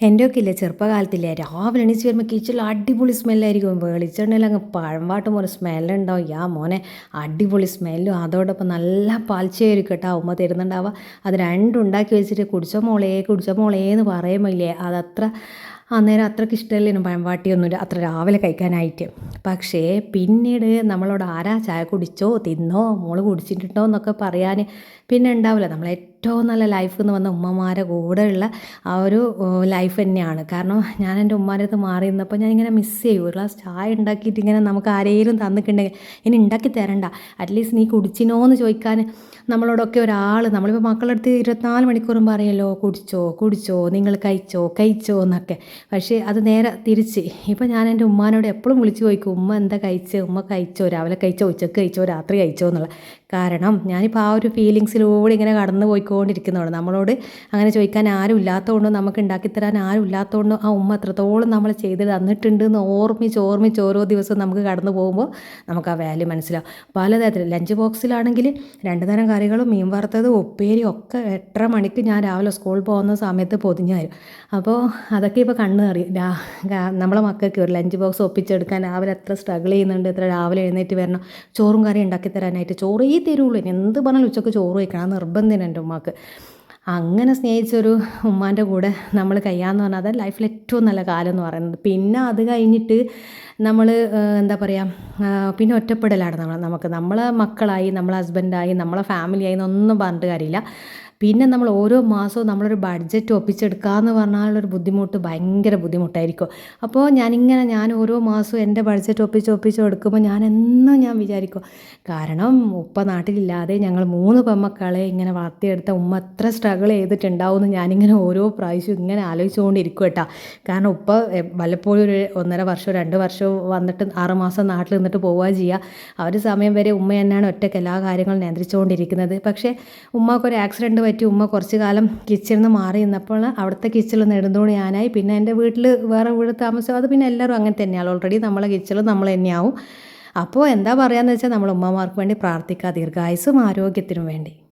എന്റെയൊക്കെ ഇല്ലേ ചെറുപ്പകാലത്തില്ലേ രാവിലെ എണീച്ച് വരുമ്പോൾ കിച്ചണിൽ അടിപൊളി സ്മെല്ലായിരിക്കും. വെളിച്ചെണ്ണയിൽ അങ്ങ് പഴംവാട്ടം പോലെ സ്മെല്ലുണ്ടാവും. യാ മോനെ അടിപൊളി സ്മെല്ലും. അതോടൊപ്പം നല്ല പാൽച്ചയായിരിക്കും കേട്ടോ ഉമ്മ തരുന്നുണ്ടാവുക. അത് രണ്ടും ഉണ്ടാക്കി വെച്ചിട്ട് കുടിച്ചോ മോളേ കുടിച്ചോ മോളേ എന്ന് പറയുമ്പോൾ ഇല്ലേ അതത്ര അന്നേരം അത്രയ്ക്ക് ഇഷ്ടമല്ലേനും പഴംവാട്ടിയൊന്നുമില്ല അത്ര രാവിലെ കഴിക്കാനായിട്ട്. പക്ഷേ പിന്നീട് നമ്മളോട് ആരാ ചായ കുടിച്ചോ തിന്നോ മോൾ കുടിച്ചിട്ടുണ്ടോ എന്നൊക്കെ പറയാൻ പിന്നെ ഉണ്ടാവില്ല. നമ്മൾ ഏറ്റവും നല്ല ലൈഫ് എന്ന് പറഞ്ഞ ഉമ്മമാരെ കൂടെയുള്ള ആ ഒരു ലൈഫ് തന്നെയാണ്. കാരണം ഞാൻ എന്റെ ഉമ്മാന്റെ അടുത്ത് മാറി നിന്നപ്പോൾ ഞാൻ ഇങ്ങനെ മിസ് ചെയ്യും. ഒരു ഗ്ലാസ് ചായ ഉണ്ടാക്കിയിട്ട് ഇങ്ങനെ നമുക്ക് ആരെങ്കിലും തന്നിട്ടുണ്ടെങ്കിൽ ഇനി ഉണ്ടാക്കി തരണ്ട. അറ്റ്ലീസ്റ്റ് നീ കുടിച്ചിനോ എന്ന് ചോദിക്കാൻ നമ്മളോടൊക്കെ ഒരാൾ നമ്മളിപ്പോൾ മക്കളുടെ അടുത്ത് ഇരുപത്തിനാല് മണിക്കൂറും പറയല്ലോ കുടിച്ചോ കുടിച്ചോ നിങ്ങൾ കഴിച്ചോ കഴിച്ചോ എന്നൊക്കെ. പക്ഷേ അത് നേരെ തിരിച്ച്. ഇപ്പോൾ ഞാൻ എന്റെ ഉമ്മാനോട് എപ്പോഴും വിളിച്ച് ചോദിക്കും ഉമ്മ എന്താ കഴിച്ച്? ഉമ്മ കഴിച്ചോ? രാവിലെ കഴിച്ചോ? ഉച്ചയ്ക്ക് കഴിച്ചോ? രാത്രി കഴിച്ചോ? എന്നുള്ള. കാരണം ഞാനിപ്പോൾ ആ ഒരു ഫീലിങ്സിലൂടെ ഇങ്ങനെ കടന്നു പോയിക്കൊണ്ടിരിക്കുന്നതാണ് നമ്മളോട് അങ്ങനെ ചോദിക്കാൻ ആരും ഇല്ലാത്തതുകൊണ്ടോ നമുക്ക് ഉണ്ടാക്കിത്തരാൻ ആരും ഇല്ലാത്തതുകൊണ്ടോ ആ ഉമ്മ എത്രത്തോളം നമ്മൾ ചെയ്ത് തന്നിട്ടുണ്ട് എന്ന് ഓർമ്മിച്ച് ഓർമ്മിച്ച് ഓരോ ദിവസവും നമുക്ക് കടന്നു പോകുമ്പോൾ നമുക്ക് ആ വാല്യൂ മനസ്സിലാവും. പലതരത്തിൽ ലഞ്ച് ബോക്സിലാണെങ്കിൽ രണ്ട് തരം കറികളും മീൻ വറുത്തത് ഉപ്പേരി ഒക്കെ എട്ടര മണിക്ക് ഞാൻ രാവിലെ സ്കൂളിൽ പോകുന്ന സമയത്ത് പൊതിഞ്ഞായിരും അപ്പോൾ അതൊക്കെ ഇപ്പോൾ കണ്ണ് അറിയും നമ്മളെ മക്കൾക്ക് ഒരു ലഞ്ച് ബോക്സ് ഒപ്പിച്ചെടുക്കാൻ രാവിലെ എത്ര സ്ട്രഗിൾ ചെയ്യുന്നുണ്ട് എത്ര രാവിലെ എഴുന്നേറ്റ് വരണം ചോറും കറി ഉണ്ടാക്കി തരാനായിട്ട് ചോറേ തരുള്ളൂ. തരുള്ളൂ എന്ത് പറഞ്ഞാലും ഉച്ചയ്ക്ക് ചോറ് വയ്ക്കണം. നിർബന്ധം എന്റെ ഉമ്മാക്ക്. അങ്ങനെ സ്നേഹിച്ചൊരു ഉമ്മാന്റെ കൂടെ നമ്മൾ കഴിയാമെന്ന് പറഞ്ഞാൽ അത് ലൈഫിൽ ഏറ്റവും നല്ല കാലം എന്ന് പറയുന്നത്. പിന്നെ അത് കഴിഞ്ഞിട്ട് നമ്മൾ എന്താ പറയുക പിന്നെ ഒറ്റപ്പെടലാണ് നമ്മൾ നമുക്ക് നമ്മളെ മക്കളായി നമ്മളെ ഹസ്ബൻഡായി നമ്മളെ ഫാമിലിയായി എന്നൊന്നും പറഞ്ഞിട്ട് കാര്യമില്ല. പിന്നെ നമ്മൾ ഓരോ മാസവും നമ്മളൊരു ബഡ്ജറ്റ് ഒപ്പിച്ചെടുക്കുക എന്ന് പറഞ്ഞാലൊരു ബുദ്ധിമുട്ട് ഭയങ്കര ബുദ്ധിമുട്ടായിരിക്കും. അപ്പോൾ ഞാനിങ്ങനെ ഞാൻ ഓരോ മാസവും എന്റെ ബഡ്ജറ്റ് ഒപ്പിച്ച് ഒപ്പിച്ച് കൊടുക്കുമ്പോൾ ഞാൻ എന്നും ഞാൻ വിചാരിക്കും കാരണം ഉപ്പ നാട്ടിലില്ലാതെ ഞങ്ങൾ മൂന്ന് പെമ്മക്കളെ ഇങ്ങനെ വളർത്തിയെടുത്ത ഉമ്മ എത്ര സ്ട്രഗിൾ ചെയ്തിട്ടുണ്ടാവും എന്ന് ഞാനിങ്ങനെ ഓരോ പ്രാവശ്യവും ഇങ്ങനെ ആലോചിച്ചുകൊണ്ടിരിക്കും കേട്ടോ. കാരണം ഉപ്പ വല്ലപ്പോഴും ഒരു ഒന്നര വർഷമോ രണ്ട് വർഷമോ വന്നിട്ട് ആറുമാസം നാട്ടിൽ നിന്നിട്ട് പോവുക ചെയ്യുക ആ ഒരു സമയം വരെ ഉമ്മ തന്നെയാണ് ഒറ്റയ്ക്ക് എല്ലാ കാര്യങ്ങളും നിയന്ത്രിച്ചുകൊണ്ടിരിക്കുന്നത്. പക്ഷേ ഉമ്മക്കൊരു ആക്സിഡന്റ് പറ്റി ഉമ്മ കുറച്ച് കാലം കിച്ചണിൽ നിന്ന് മാറി നിന്നപ്പോൾ അവിടുത്തെ കിച്ചണിൽ നെടുന്തോണി ഞാനായി പിന്നെ എന്റെ വീട്ടിൽ വേറെ വീട് താമസം അത് പിന്നെ എല്ലാവരും അങ്ങനെ തന്നെയാണ്. ഓൾറെഡി നമ്മളെ കിച്ചണിൽ നമ്മൾ തന്നെയാവും. അപ്പോൾ എന്താ പറയാന്ന് വെച്ചാൽ നമ്മൾ ഉമ്മമാർക്ക് വേണ്ടി പ്രാർത്ഥിക്കുക ദീർഘായുസും ആരോഗ്യത്തിനും വേണ്ടി.